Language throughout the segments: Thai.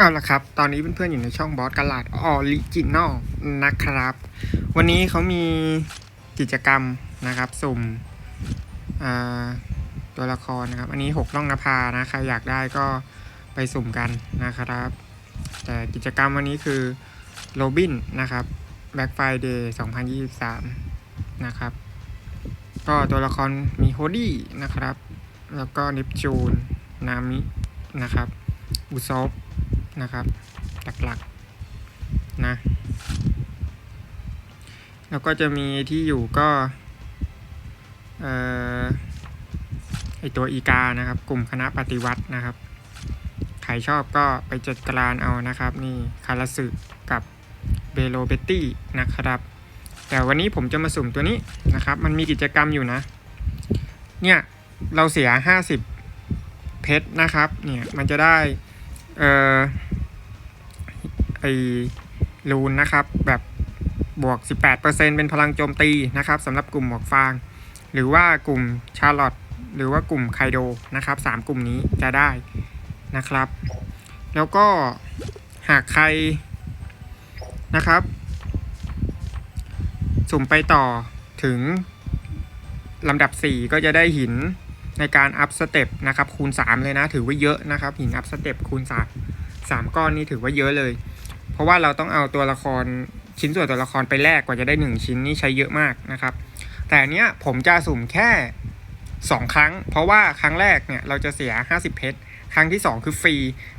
เอาละครับ ตอนนี้เพื่อนๆอยู่ในช่องบอสกลาดออริจินอลนะครับ วันนี้เขามีกิจกรรมนะครับ สุ่มตัวละครนะครับ อันนี้หกล่องนภานะ ใครอยากได้ก็ไปสุ่มกันนะครับ แต่กิจกรรมวันนี้คือโรบินนะครับ Black Friday 2023 นะครับ ก็ตัวละครมีโฮดี้นะครับ แล้วก็เนปจูน นามิ นะครับ อุซอฟ นะครับ หลักๆนะแล้วก็จะมีที่อยู่ก็เอ่อไอตัวอีกานะครับ กลุ่มคณะปฏิวัตินะครับ ใครชอบก็ไปจัดการเอานะครับ นี่คาราสึกับเบโลเบตตี้นะครับ แต่วันนี้ผมจะมาสุ่มตัวนี้นะครับ มันมีกิจกรรมอยู่นะ เนี่ย เราเสีย 50 เพชรนะครับ เนี่ย มันจะได้ เอ่อไอรูนนะครับ แบบบวก 18%เป็นพลังโจมตีนะครับสำหรับกลุ่มหมวกฟาง หรือว่ากลุ่มชาร์ลอตหรือว่ากลุ่มไคโดนะครับสามกลุ่มนี้จะได้นะครับ แล้วก็หากใครนะครับ สุ่มไปต่อถึงลำดับ 4 ก็จะได้หิน ในการอัพสเต็ปนะครับคูณ 3 เลยนะ ถือว่าเยอะนะครับหินอัพสเต็ปคูณ 3 3 ก้อนนี่ถือว่าเยอะเลย เพราะว่าเราต้องเอาตัวละครชิ้นส่วนตัวละครไปแลกกว่าจะได้ 1 ชิ้นนี่ใช้เยอะมากนะครับ แต่อันเนี้ยผมจะสุ่มแค่ 2 ครั้ง เพราะว่าครั้งแรกเนี่ยเราจะเสีย 50 เพชรครั้งที่ 2 คือฟรี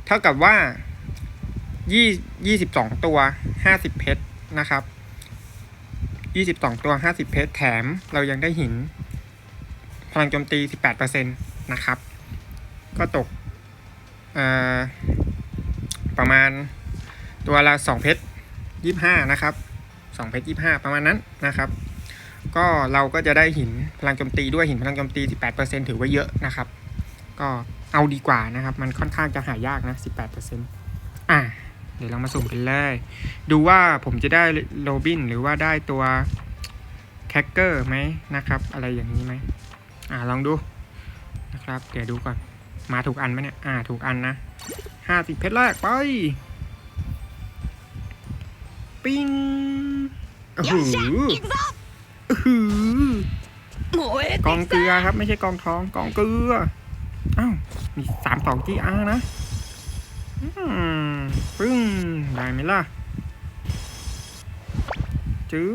เท่ากับว่า20 22ตัว50เพชรนะครับ22ตัว50เพชรแถมเรายังได้หิน พลังโจมตี 18%นะครับ ก็ตกประมาณตัวละ2เพชร25 นะครับ2เพชร25 ประมาณนั้นนะครับ ก็เราก็จะได้หินพลังโจมตีด้วยหินพลังโจมตี 18%ถือว่าเยอะนะครับ ก็เอาดีกว่านะครับ มันค่อนข้างจะหายากนะ 18%อะเดี๋ยวเรามาสุ่มกันเลย ดูว่าผมจะได้โรบินหรือว่าได้ตัวแคคเกอร์ไหมนะครับ อะไรอย่างนี้ไหม อ่าลองดูนะครับ เดี๋ยวดูก่อน มาถูกอันไหมเนี่ย อ่าถูกอันนะห้าสิบเพชรแรกไป ปิ้งโอ้โหกองเกลือครับ ไม่ใช่กองท้องกองเกลือ อ้าวมีสามสองจีอาร์นะปึ้งได้ไหมล่ะจื๊อ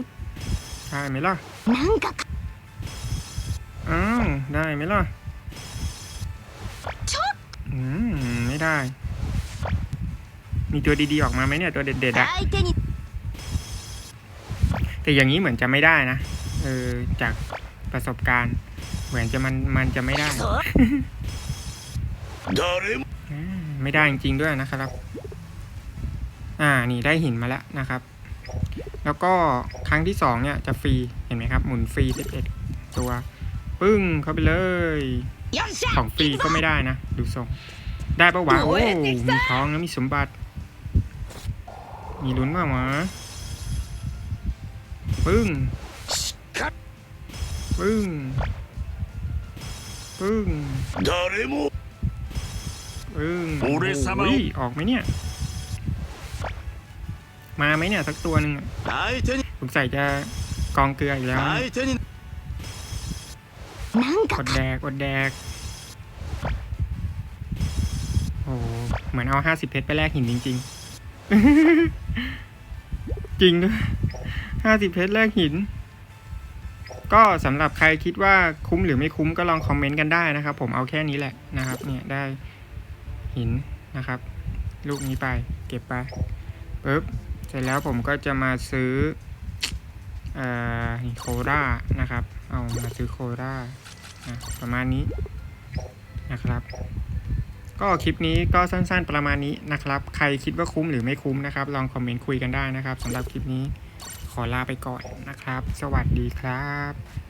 ได้ไหมล่ะ ได้ไหมล่ะอืม ไม่ได้ มีตัวดีๆออกมาไหมเนี่ย ตัวเด็ดๆอะแต่อย่างนี้เหมือนจะไม่ได้นะ เออ จากประสบการณ์ เหมือนจะมันมันจะไม่ได้ ไม่ได้จริงๆด้วยนะครับ อ่า นี่ได้หินมาแล้วนะครับ แล้วก็ครั้งที่สองเนี่ยจะฟรี เห็นไหมครับ หมุนฟรีสิบเอ็ดตัว ปึ้งเข้าไปเลยของฟรีก็ไม่ได้นะ ดูทรงได้ปะวะโอ้มีท้องแล้วมีสมบัติ มีลุ้นมากมาปึ้งปึ้งปึ้งปึ้งโอ้ยออกไหมเนี่ย มาไหมเนี่ยสักตัวหนึ่งสงสัยจะกองเกลืออีกแล้ว อดแดกอดแดก โอ้โหเหมือนเอาห้าสิบเพชรไปแลกหินจริง ๆ จริงด้วยห้าสิบเพชรแลกหิน ก็สำหรับใครคิดว่าคุ้มหรือไม่คุ้มก็ลองคอมเมนต์กันได้นะครับ ผมเอาแค่นี้แหละนะครับ เนี่ยได้หินนะครับ ลูกนี้ไป เก็บไปปึ๊บเสร็จแล้วผมก็จะมาซื้อออโครานะครับ เอามาซื้อโครา ประมาณนี้นะครับ ก็คลิปนี้ก็สั้นๆประมาณนี้นะครับ ใครคิดว่าคุ้มหรือไม่คุ้มนะครับ ลองคอมเมนต์คุยกันได้นะครับสำหรับคลิปนี้ขอลาไปก่อนนะครับ สวัสดีครับ